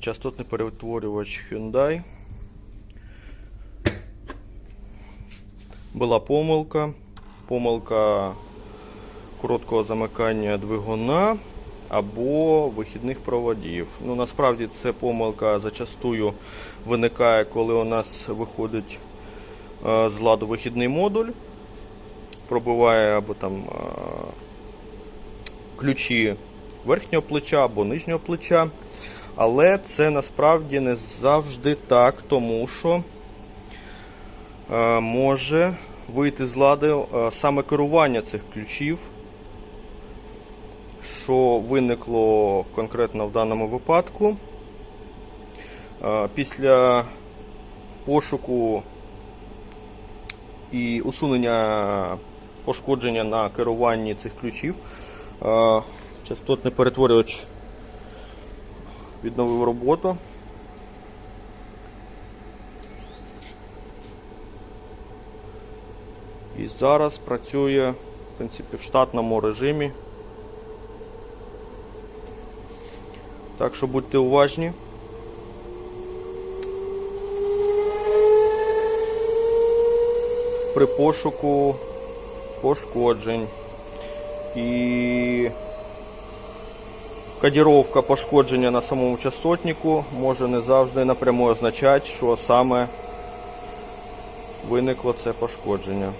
частотний перетворювач Hyundai. Була помилка. Помилка короткого замикання двигуна або вихідних проводів. Ну, насправді це помилка зачастую виникає, коли у нас виходить е, з ладу вихідний модуль, пробиває або там е, ключі верхнього плеча або нижнього плеча. Але це насправді не завжди так, тому що е, може вийти з ладу е, саме керування цих ключів, що виникло конкретно в даному випадку. Е, Після пошуку і усунення пошкодження на керуванні цих ключів, частотний перетворювач відновив роботу. І зараз працює в принципі, в штатному режимі. Так що будьте уважні. При пошуку пошкоджень і Кодіровка пошкодження на самому частотнику може не завжди напряму означати, що саме виникло це пошкодження.